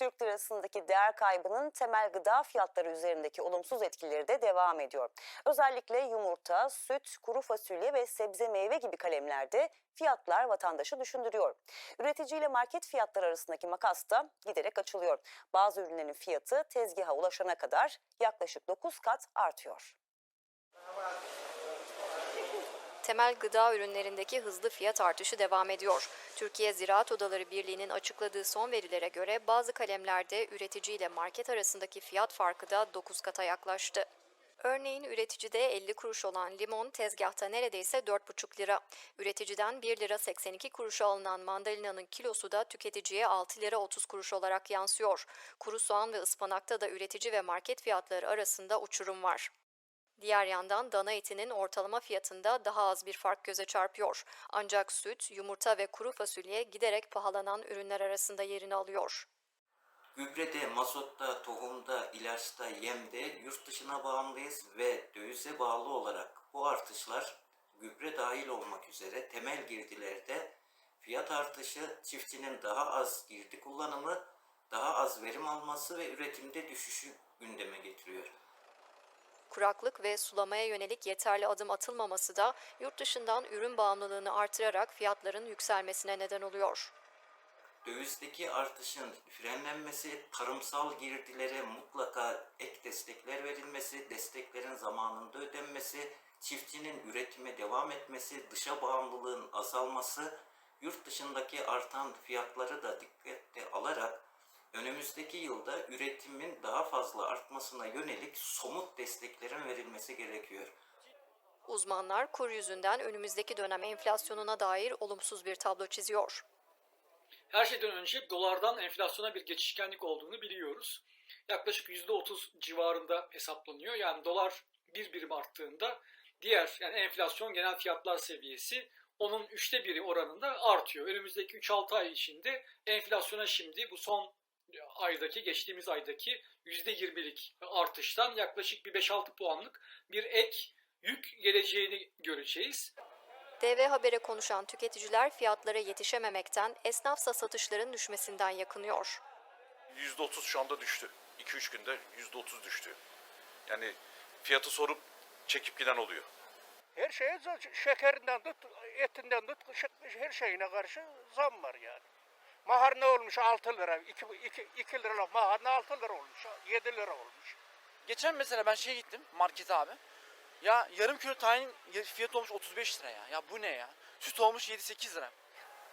Türk lirasındaki değer kaybının temel gıda fiyatları üzerindeki olumsuz etkileri de devam ediyor. Özellikle yumurta, süt, kuru fasulye ve sebze meyve gibi kalemlerde fiyatlar vatandaşı düşündürüyor. Üretici ile market fiyatları arasındaki makas da giderek açılıyor. Bazı ürünlerin fiyatı tezgaha ulaşana kadar yaklaşık 9 kat artıyor. Temel gıda ürünlerindeki hızlı fiyat artışı devam ediyor. Türkiye Ziraat Odaları Birliği'nin açıkladığı son verilere göre bazı kalemlerde üretici ile market arasındaki fiyat farkı da 9 kata yaklaştı. Örneğin üreticide 50 kuruş olan limon tezgahta neredeyse 4,5 lira. Üreticiden 1 lira 82 kuruşa alınan mandalinanın kilosu da tüketiciye 6 lira 30 kuruş olarak yansıyor. Kuru soğan ve ıspanakta da üretici ve market fiyatları arasında uçurum var. Diğer yandan dana etinin ortalama fiyatında daha az bir fark göze çarpıyor. Ancak süt, yumurta ve kuru fasulye giderek pahalanan ürünler arasında yerini alıyor. Gübrede, mazotta, tohumda, ilaçta, yemde yurt dışına bağımlıyız ve dövize bağlı olarak bu artışlar gübre dahil olmak üzere temel girdilerde fiyat artışı çiftçinin daha az girdi kullanımı, daha az verim alması ve üretimde düşüşü gündeme getiriyor. Kuraklık ve sulamaya yönelik yeterli adım atılmaması da yurt dışından ürün bağımlılığını artırarak fiyatların yükselmesine neden oluyor. Dövizdeki artışın frenlenmesi, tarımsal girdilere mutlaka ek destekler verilmesi, desteklerin zamanında ödenmesi, çiftçinin üretime devam etmesi, dışa bağımlılığın azalması, yurt dışındaki artan fiyatları da dikkate alarak önümüzdeki yılda üretimin daha fazla artmasına yönelik somut desteklerin verilmesi gerekiyor. Uzmanlar kur yüzünden önümüzdeki dönem enflasyonuna dair olumsuz bir tablo çiziyor. Her şeyden önce dolardan enflasyona bir geçişkenlik olduğunu biliyoruz. Yaklaşık %30 civarında hesaplanıyor. Yani dolar bir birim arttığında diğer yani enflasyon genel fiyatlar seviyesi onun üçte biri oranında artıyor. Önümüzdeki 3-6 ay içinde enflasyona şimdi bu son aydaki geçtiğimiz aydaki %20'lik artıştan yaklaşık bir 5-6 puanlık bir ek yük geleceğini göreceğiz. DV Haber'e konuşan tüketiciler fiyatlara yetişememekten, esnafsa satışların düşmesinden yakınıyor. %30 şu anda düştü. 2-3 günde %30 düştü. Yani fiyatı sorup çekip giden oluyor. Her şeye şekerinden tut, etinden tut, her şeyine karşı zam var yani. Mahar ne olmuş 6 lira, 2, 2, 2 lira mahar ne 6 lira olmuş, 7 lira olmuş. Geçen mesela ben şey gittim markete abi. Ya yarım kilo tahin fiyatı olmuş 35 lira ya. Ya bu ne ya? Süt olmuş 7-8 lira.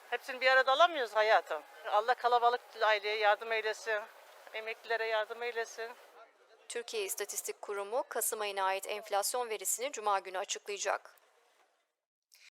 Hepsini bir arada alamıyoruz hayatım. Allah kalabalık aileye yardım eylesin. Emeklilere yardım eylesin. Türkiye İstatistik Kurumu Kasım ayına ait enflasyon verisini cuma günü açıklayacak.